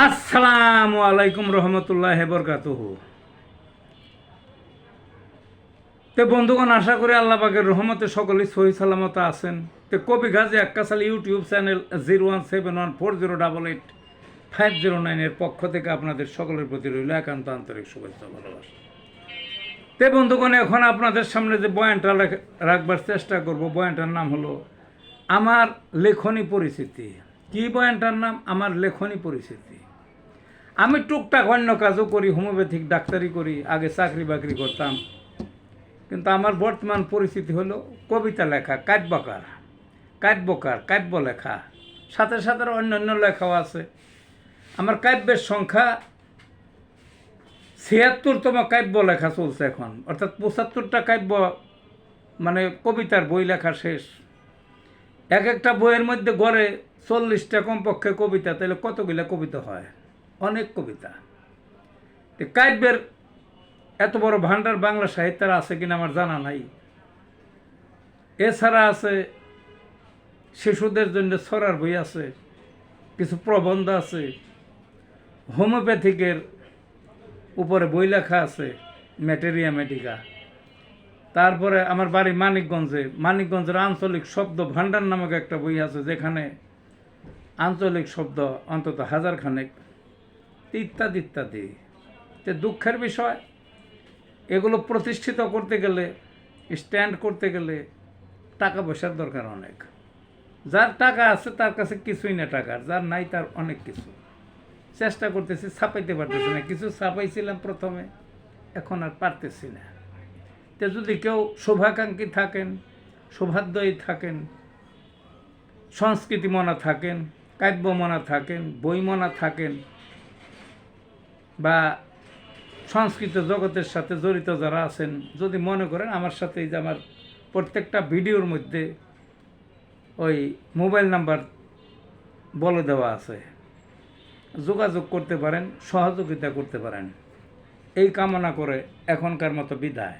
আসসালামু আলাইকুম রহমতুল্লাহ বরকাতুহ। তে বন্ধুগণ, আশা করি আল্লাহ পাকের রহমতে সকলেই সহি সালামত আছেন। তে কবি Gazi Akkasal YouTube channel zero one seven one four zero double eight five zero নাইনের পক্ষ থেকে আপনাদের সকলের প্রতি রইল একান্ত আন্তরিক শুভেচ্ছা ভালোবাসা। তে বন্ধুগণ, এখন আপনাদের সামনে যে বয়ানটা রাখবার চেষ্টা করব, বয়ানটার নাম হলো, আমার লেখনী পরিচিতি। কি বয়ানটার নাম? আমার লেখনী পরিচিতি। আমি টুকটাক অন্য কাজও করি হোমিওপ্যাথিক ডাক্তারি করি, আগে চাকরি বাকরি করতাম। কিন্তু আমার বর্তমান পরিস্থিতি হলো কবিতা লেখা, কাব্যকার। কাব্যকার, কাব্য লেখা। সাথে সাথে অন্যান্য লেখাও আছে। আমার কাব্যের সংখ্যা ছিয়াত্তরতম কাব্য লেখা চলছে এখন। অর্থাৎ পঁচাত্তরটা কাব্য মানে কবিতার বই লেখা শেষ। এক একটা বইয়ের মধ্যে গড়ে চল্লিশটা কমপক্ষে কবিতা, তাহলে কতগুলা কবিতা হয়? অনেক কবিতা। কাব্যের এত বড় ভাণ্ডার বাংলা সাহিত্যের আছে কিনা আমার জানা নাই। এছাড়া আছে শিশুদের জন্য ছড়ার বই আছে, কিছু প্রবন্ধ আছে, হোমিওপ্যাথিকের উপরে বই লেখা আছে, ম্যাটেরিয়া মেডিকা। তারপরে আমার বাড়ি মানিকগঞ্জে, মানিকগঞ্জের আঞ্চলিক শব্দ ভাণ্ডার নামক একটা বই আছে যেখানে আঞ্চলিক শব্দ অন্তত হাজার খানেক ইত্যাদি ইত্যাদি। তো দুঃখের বিষয়, এগুলো প্রতিষ্ঠিত করতে গেলে, স্ট্যান্ড করতে গেলে টাকা পয়সার দরকার অনেক। যার টাকা আছে, তার কাছে কিছুই না টাকার, যার নাই তার অনেক কিছু। চেষ্টা করতেছি, ছাপাইতে পারতেছি না। কিছু ছাপাইছিলাম প্রথমে, এখন আর পারতেছি না। তে যদি কেউ শুভাকাঙ্ক্ষী থাকেন সৌভাদ্যয়ী থাকেন, সংস্কৃতি মনা থাকেন, কাব্য মনা থাকেন, বই মনা থাকেন বা সংস্কৃত জগতের সাথে জড়িত যারা আছেন, যদি মনে করেন আমার সাথে এই যে আমার প্রত্যেকটা ভিডিওর মধ্যে ওই মোবাইল নাম্বার বলে দেওয়া আছে। যোগাযোগ করতে পারেন, সহযোগিতা করতে পারেন। এই কামনা করে এখনকার মতো বিদায়।